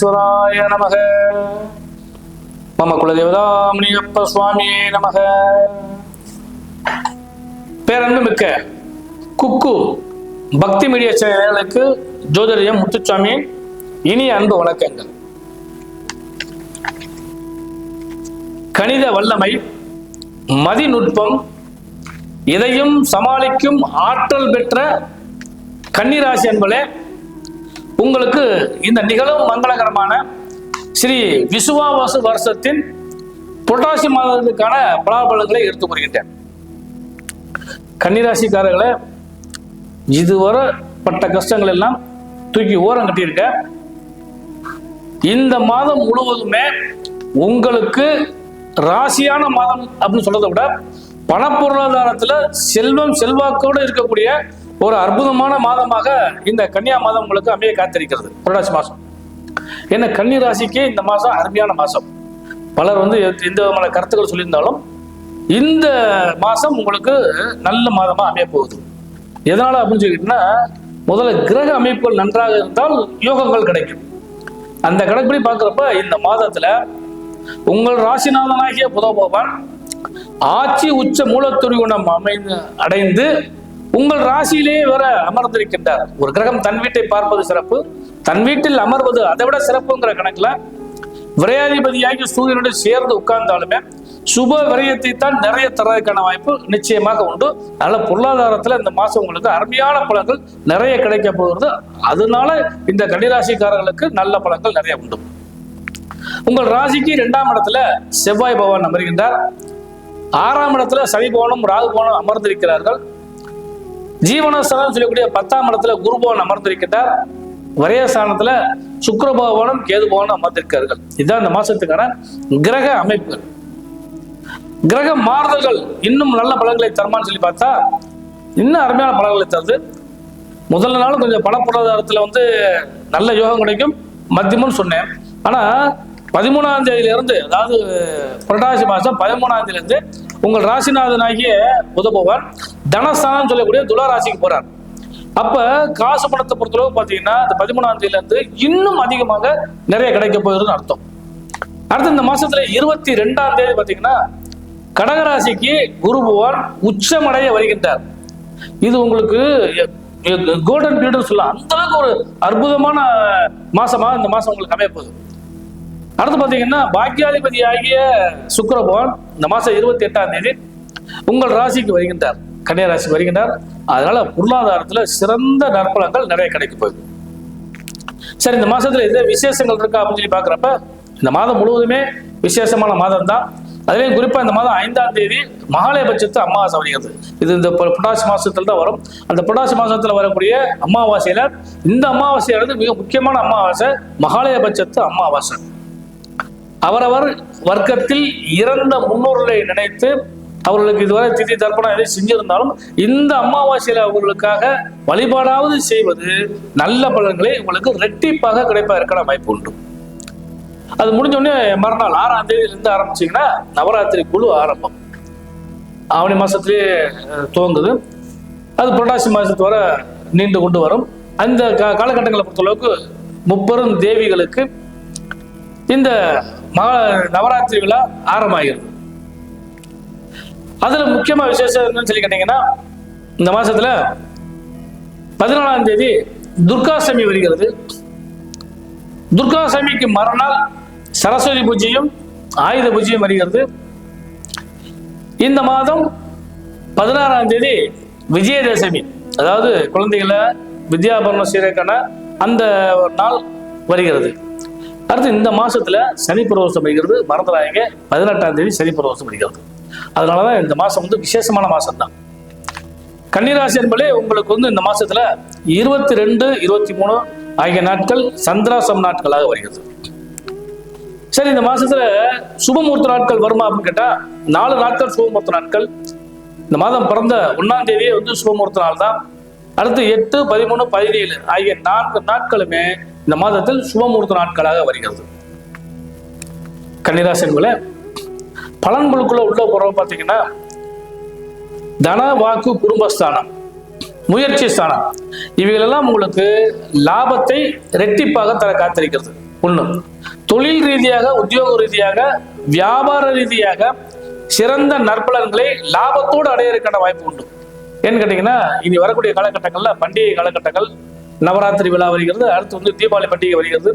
விக்னேஸ்வராய நமக. மம குலதேவதாமணியப்ப சுவாமியே நமக. பேரன்பு மிக்க குக்கு பக்தி மீடியா சேனலுக்கு ஜோதிரியம் முத்துச்சாமி இனிய அன்பு வணக்கங்கள். கணித வல்லமை மதிநுட்பம் இதையும் சமாளிக்கும் ஆற்றல் பெற்ற கன்னிராசி என்பதே உங்களுக்கு இந்த நிகழ்வு மங்களகரமான ஸ்ரீ விசுவாவாசு வருஷத்தின் புரட்டாசி மாதத்துக்கான பலாபலங்களை எடுத்துக் கொள்கின்றேன் கன்னிராசிக்காரர்களை இதுவரை பட்ட கஷ்டங்கள் எல்லாம் தூக்கி ஓரம் கட்டியிருக்க இந்த மாதம் முழுவதுமே உங்களுக்கு ராசியான மாதம் அப்படின்னு சொல்றதை விட பணப்பொருளாதாரத்துல செல்வம் செல்வாக்கோடு இருக்கக்கூடிய ஒரு அற்புதமான மாதமாக இந்த கன்னியா மாதம் உங்களுக்கு அமைய காத்திருக்கிறது. புரட்டாசி மாதம். ஏன்னா கன்னி ராசிக்கு இந்த மாதம் அருமையான மாதம். பலர் வந்து எந்த எந்த விதமான கருத்துக்கள் சொல்லியிருந்தாலும் இந்த மாதம் உங்களுக்கு நல்ல மாதமாக அமைய போகுது. எதனால அப்படின்னு சொல்லிட்டுன்னா முதல்ல கிரக அமைப்புகள் நன்றாக இருந்தால் யோகங்கள் கிடைக்கும். அந்த கணக்குப்படி பார்க்குறப்ப இந்த மாதத்துல உங்கள் ராசிநாதனாகிய புத ஆட்சி உச்ச மூலத்துரிகுணம் அமைந்து அடைந்து உங்கள் ராசியிலேயே வர அமர்ந்திருக்கின்றார். ஒரு கிரகம் தன் வீட்டை பார்ப்பது சிறப்பு. தன் வீட்டில் அமர்வது அதை விட சிறப்புங்கிற கணக்குல விரையாதிபதியாகி சூரியனோடு சேர்ந்து உட்கார்ந்தாலுமே சுப விரயத்தை தான் நிறைய தர்றதுக்கான வாய்ப்பு நிச்சயமாக உண்டு. அதனால பொருளாதாரத்துல இந்த மாசம் உங்களுக்கு அருமையான பழங்கள் நிறைய கிடைக்க போகிறது. அதனால இந்த கன்னிராசிக்காரர்களுக்கு நல்ல பழங்கள் நிறைய உண்டு. உங்கள் ராசிக்கு இரண்டாம் இடத்துல செவ்வாய் பகவான் அமர்கின்றார். ஆறாம் இடத்துல சனி பவனும் ராகு பவனும் அமர்ந்திருக்கிறார்கள். ஜீவனஸ்தானம் சொல்லக்கூடிய பத்தாம் இடத்துல குரு பவன் ஒரே ஸ்தானத்துல சுக்கர பகவானும் கேது பகவானும் அமர்ந்திருக்கிறார்கள். இதுதான் இந்த மாசத்துக்கான கிரக அமைப்புகள். கிரக மாறுதல்கள் இன்னும் நல்ல பலன்களை தருமான்னு சொல்லி பார்த்தா இன்னும் அருமையான பலன்களை தருது. முதல்ல நாளும் கொஞ்சம் பண பொருளாதாரத்துல வந்து நல்ல யோகம் கிடைக்கும். மத்தியமும் சொன்னேன். ஆனா பதிமூணாம் தேதியிலிருந்து அதாவது புரட்டாசி மாசம் பதிமூணாம் தேதியிலிருந்து உங்கள் ராசிநாதனாகிய புத தனஸ்தானம் சொல்லக்கூடிய துலா ராசிக்கு போறார். அப்ப காசு பணத்தை பொறுத்தளவு பாத்தீங்கன்னா இந்த பதிமூணாம் தேதியில இருந்து இன்னும் அதிகமாக நிறைய கிடைக்க போகுதுன்னு அர்த்தம். அடுத்து இந்த மாசத்துல இருபத்தி ரெண்டாம் தேதி பாத்தீங்கன்னா கடகராசிக்கு குரு பகவான் உச்சமடைய வருகின்றார். இது உங்களுக்கு கோல்டன் பீரியட் சொல்லலாம். அந்த அளவுக்கு ஒரு அற்புதமான மாசமா இந்த மாசம் உங்களுக்கு அமைய போகுது. அடுத்து பார்த்தீங்கன்னா பாக்கியாதிபதி ஆகிய சுக்கரபவன் இந்த மாசம் இருபத்தி எட்டாம் தேதி உங்கள் ராசிக்கு வருகின்றார். கன்னியா ராசிக்கு வருகின்றார். அதனால பொருளாதாரத்துல சிறந்த நற்பலங்கள் நிறைய கிடைக்க போகுது. சரி இந்த மாசத்துல எந்த விசேஷங்கள் இருக்கா அப்படின்னு சொல்லி பாக்குறப்ப இந்த மாதம் முழுவதுமே விசேஷமான மாதம் தான் அதுலேயும் குறிப்பாக இந்த மாதம் ஐந்தாம் தேதி மகாலயபட்சத்து அமாவாசை வருகிறது. இது இந்த புட்டாசி புரட்டாசி மாசத்துல தான் வரும். அந்த புரட்டாசி மாசத்துல வரக்கூடிய அமாவாசையில இந்த அமாவாசையானது மிக முக்கியமான அமாவாசை மகாலயபட்சத்து அமாவாசை. அவரவர் வர்க்கத்தில் இறந்த முன்னோர்களை நினைத்து அவர்களுக்கு இதுவரை திதி தர்ப்பணம் எதை செஞ்சிருந்தாலும் இந்த அமாவாசையில் அவர்களுக்காக வழிபாடாவது செய்வது நல்ல பலன்களை உங்களுக்கு ரெட்டிப்பாக கிடைப்பா இருக்கிற வாய்ப்பு உண்டு. அது முடிஞ்சோடனே மறுநாள் ஆறாம் தேதியிலிருந்து ஆரம்பிச்சிங்கன்னா ஆரம்பிச்சீங்கன்னா நவராத்திரி குழு ஆரம்பம். ஆவணி மாதத்துலேயே துவங்குது. அது புரட்டாசி மாசத்து வரை நீண்டு கொண்டு வரும். அந்த கா- காலகட்டங்களை பொறுத்தளவுக்கு முப்பெரும் தேவிகளுக்கு இந்த நவராத்திரி விழா ஆரம்பமாகிறது. அதுல முக்கியமா விசேஷம் என்னன்னு சொல்லி கேட்டீங்கன்னா இந்த மாசத்துல பதினாலாம் தேதி துர்காஷ்டமி வருகிறது. துர்காஷ்டமிக்கு மறுநாள் சரஸ்வதி பூஜையும் ஆயுத பூஜையும் வருகிறது. இந்த மாதம் பதினாறாம் தேதி விஜயதசமி. அதாவது குழந்தைகளை வித்யாபரணம் செய்யறதுக்கான அந்த ஒரு நாள் வருகிறது. அடுத்து இந்த மாசத்துல சனி பிரதோஷம் வருகிறது மறந்துடாதீங்க. பதினெட்டாம் தேதி சனி பிரதோஷம் படிக்கிறது அதனாலதான் இந்த மாசம் வந்து விசேஷமான மாசம் தான் கன்னிராசி என்பதே உங்களுக்கு வந்து இந்த மாசத்துல இருபத்தி ரெண்டு இருபத்தி மூணு ஆகிய நாட்கள் சந்திராசம் நாட்களாக வருகிறது. சரி இந்த மாசத்துல சுபமூர்த்த நாட்கள் வருமா அப்படின்னு கேட்டா நாலு நாட்கள் சுபமூர்த்த நாட்கள். இந்த மாதம் பிறந்த ஒன்னாம் தேதியே வந்து சுபமூர்த்த நாள் தான் அடுத்து எட்டு பதிமூணு பதினேழு ஆகிய நான்கு நாட்களுமே இந்த மாதத்தில் சுபமுகூர்த்த நாட்களாக வருகிறது. கன்னிராசன்களை பலன்களுக்குள்ள உள்ள போறோம் பார்த்தீங்கன்னா தன வாக்கு குடும்பஸ்தானம் முயற்சி ஸ்தானம் இவைகளெல்லாம் உங்களுக்கு லாபத்தை ரெட்டிப்பாக தர காத்திருக்கிறது. ஒண்ணு தொழில் ரீதியாக உத்தியோக ரீதியாக வியாபார ரீதியாக சிறந்த நற்பலன்களை லாபத்தோடு அடையிறதுக்கான வாய்ப்பு உண்டு. ஏன்னு கேட்டீங்கன்னா இனி வரக்கூடிய காலகட்டங்கள்ல பண்டிகை காலகட்டங்கள் நவராத்திரி விழா வருகிறது. அடுத்து வந்து தீபாவளி பண்டிகை வருகிறது.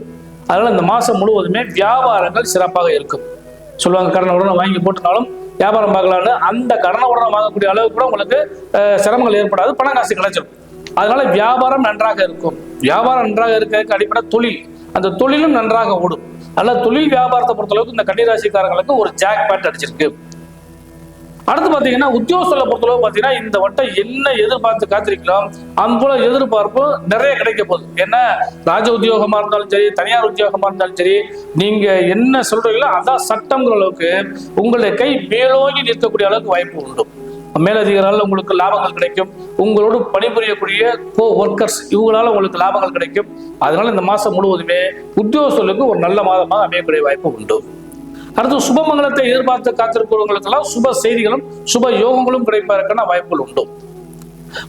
அதனால் இந்த மாதம் முழுவதுமே வியாபாரங்கள் சிறப்பாக இருக்கும். சொல்லுவாங்க கடனை உடனே வாங்கி போட்டுனாலும் வியாபாரம் பார்க்கலான்னு அந்த கடனை உடனே வாங்கக்கூடிய அளவுக்கு கூட உங்களுக்கு சிரமங்கள் ஏற்படாது. பணம் காசு கிடைச்சிடும் அதனால வியாபாரம் நன்றாக இருக்கும். வியாபாரம் நன்றாக இருக்கிறதுக்கு அடிப்படை தொழில். அந்த தொழிலும் நன்றாக ஓடும். அதனால தொழில் வியாபாரத்தை பொறுத்தளவுக்கு இந்த கன்னிராசிக்காரங்களுக்கு ஒரு ஜாக் பேட் அடிச்சிருக்கு. அடுத்து பாத்தீங்கன்னா உத்தியோகத்தில் பொறுத்தளவு பாத்தீங்கன்னா இந்த வட்டம் என்ன எதிர்பார்த்து காத்திருக்கிறோம் அந்த போல எதிர்பார்ப்பு நிறைய கிடைக்க போகுது. ஏன்னா ராஜ உத்தியோகமா இருந்தாலும் சரி தனியார் உத்தியோகமா இருந்தாலும் சரி நீங்க என்ன சொல்றீங்களோ அதான் சட்டம்ங்கிற அளவுக்கு உங்களுடைய கை மேலோங்கி நிற்கக்கூடிய அளவுக்கு வாய்ப்பு உண்டு. மேலதிகாரால் உங்களுக்கு லாபங்கள் கிடைக்கும். உங்களோடு பணிபுரியக்கூடிய கோ ஒர்க்கர்ஸ் இவங்களால உங்களுக்கு லாபங்கள் கிடைக்கும். அதனால இந்த மாதம் முழுவதுமே உத்தியோகஸ்தர்களுக்கு ஒரு நல்ல மாதமாக அமையக்கூடிய வாய்ப்பு உண்டு. அடுத்து சுபமங்கலத்தை எதிர்பார்த்து காத்திருக்கிறவங்களுக்கெல்லாம் சுப செய்திகளும் சுப யோகங்களும் கிடைப்பதற்கான வாய்ப்புகள் உண்டு.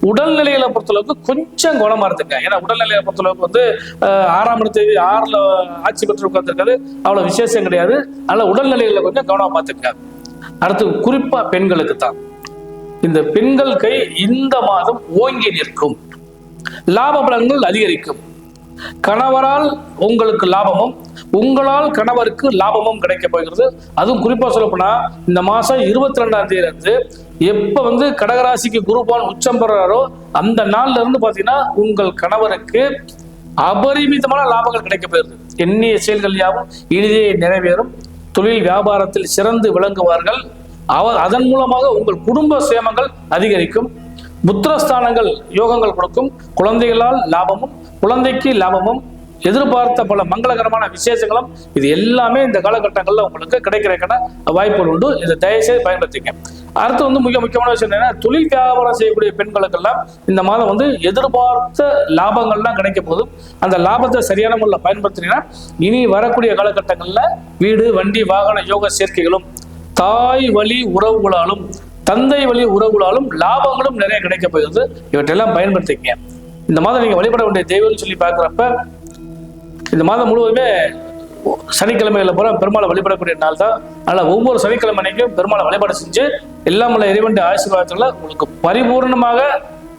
உடல்நிலையில பொறுத்தளவுக்கு கொஞ்சம் குணமா இருந்துங்க. ஏன்னா உடல்நிலையை பொறுத்தளவுக்கு வந்து ஆறாம் தேதி ஆறுல ஆட்சி பெற்று உட்கார்ந்துருக்காது அவ்வளவு விசேஷம் கிடையாது. அதனால உடல்நிலையில கொஞ்சம் கவனமா பார்த்துங்க அடுத்து குறிப்பா பெண்களுக்கு தான். இந்த பெண்கள் கை இந்த மாதம் ஓங்கி நிற்கும். லாப பலன்கள் அதிகரிக்கும். கணவரால் உங்களுக்கு லாபமும் உங்களால் கணவருக்கு லாபமும் கிடைக்க போகிறது. அதுவும் குறிப்பாக சொல்லப்போனால் இந்த மாதம் இருபத்தி ரெண்டாம் தேதி இருந்து வந்து கடகராசிக்கு குருபான் உச்சம் பெறாரோ அந்த நாள்ல இருந்து பார்த்தீங்கன்னா உங்கள் கணவருக்கு அபரிமிதமான லாபங்கள் கிடைக்க போகிறது. எண்ணிய செயல்கள் யாவும் இனிதே நிறைவேறும். தொழில் வியாபாரத்தில் சிறந்து விளங்குவார்கள். அவர் அதன் மூலமாக உங்கள் குடும்ப சேமங்கள் அதிகரிக்கும். புத்திரஸ்தானங்கள் யோகங்கள் கொடுக்கும். குழந்தைகளால் லாபமும் குழந்தைக்கு லாபமும் எதிர்பார்த்த பல மங்களகரமான விசேஷங்களும் இது எல்லாமே இந்த காலகட்டங்களில் உங்களுக்கு கிடைக்கிறக்கான வாய்ப்புகள் உண்டு. இதை தயவுசெய்து பயன்படுத்திங்க. அடுத்து வந்து மிக முக்கியமான விஷயம் என்னன்னா தொழில் வியாபாரம் செய்யக்கூடிய பெண்களுக்கெல்லாம் இந்த மாதம் வந்து எதிர்பார்த்த லாபங்கள்லாம் கிடைக்க போதும் அந்த லாபத்தை சரியான முறையில் பயன்படுத்தினீங்கன்னா இனி வரக்கூடிய காலகட்டங்களில் வீடு வண்டி வாகன யோக சேர்க்கைகளும் தாய் வழி உறவுகளாலும் தந்தை வழி உறவுகளாலும் லாபங்களும் நிறைய கிடைக்க போகிறது இவற்றெல்லாம் பயன்படுத்திக்கங்க. இந்த மாதம் நீங்க வழிபட வேண்டிய தெய்வம்னு சொல்லி பார்க்குறப்ப இந்த மாதம் முழுவதுமே சனிக்கிழமையில பூரா பெருமாளை வழிபடக்கூடிய நாள் தான் அதனால ஒவ்வொரு சனிக்கிழமை அன்னைக்கும் பெருமாளை வழிபாடு செஞ்சு எல்லாம் உள்ள இறைவன் ஆசீர்வாதத்துல உங்களுக்கு பரிபூர்ணமாக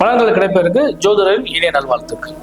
பலன்கள் கிடைப்பதற்கு ஜோதிடரின் இணைய நல்வாழ்த்துக்கள்.